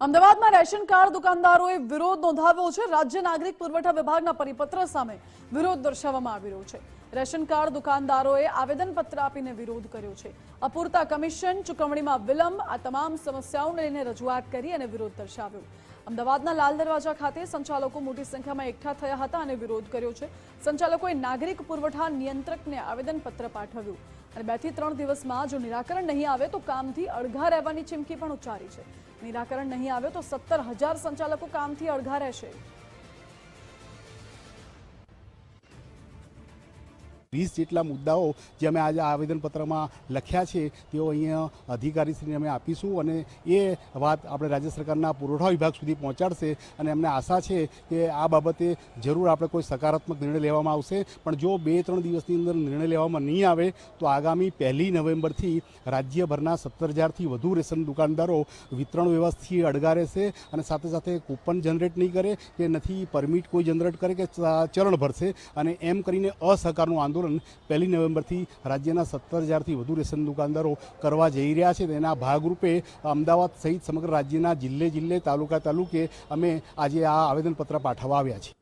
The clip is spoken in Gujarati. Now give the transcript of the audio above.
અમદાવાદમાં રેશન કાર્ડ દુકાનદારોએ વિરોધ નોંધાવ્યો છે. રાજ્ય નાગરિક પુરવઠા વિભાગના પરિપત્ર સામે વિરોધ દર્શાવવામાં આવી રહ્યો છે. રેશન કાર્ડ દુકાનદારોએ આવેદનપત્ર આપીને વિરોધ કર્યો છે. અપૂરતા કમિશન ચૂકવણીમાં વિલંબ, આ તમામ સમસ્યાઓને લઈને રજૂઆત કરી અને વિરોધ દર્શાવ્યો. અમદાવાદના લાલ દરવાજા ખાતે સંચાલકો મોટી સંખ્યામાં એકઠા થયા હતા અને વિરોધ કર્યો છે. સંચાલકોએ નાગરિક પુરવઠા નિયંત્રકને આવેદનપત્ર પાઠવ્યું. અને બેથી ત્રણ દિવસમાં જો નિરાકરણ નહીં આવે તો કામથી અળઘા રહેવાની ચીમકી પણ ઉચ્ચારી છે. નિરાકરણ નહીં આવે તો સત્તર હજાર સંચાલકો કામથી અળઘા રહેશે. વીસ જેટલા મુદ્દાઓ જે અમે આજે આવેદનપત્રમાં લખ્યા છે, તેઓ અહીંયા અધિકારીશ્રીને અમે આપીશું અને એ વાત આપણે રાજ્ય સરકારના પુરવઠા વિભાગ સુધી પહોંચાડશે અને અમને આશા છે કે આ બાબતે જરૂર આપણે કોઈ સકારાત્મક નિર્ણય લેવામાં આવશે. પણ જો બે ત્રણ દિવસની અંદર નિર્ણય લેવામાં નહીં આવે, તો આગામી પહેલી નવેમ્બરથી રાજ્યભરના સત્તર હજારથી વધુ રેશન દુકાનદારો વિતરણ વ્યવસ્થાથી અડગા રહેશે અને સાથે સાથે કૂપન જનરેટ નહીં કરે, કે નથી પરમિટ કોઈ જનરેટ કરે કે ચરણ ભરશે અને એમ કરીને અસહકારનું આંદોલન પહેલી નવેમ્બરથી રાજ્યના સત્તર હજારથી વધુ રેશન દુકાનદારો કરવા જઈ રહ્યા છે. તેના ભાગરૂપે અમદાવાદ સહિત સમગ્ર રાજ્યના જિલ્લે જિલ્લે તાલુકા તાલુકે અમે આજે આ આવેદનપત્ર પાઠવવા આવ્યા છીએ.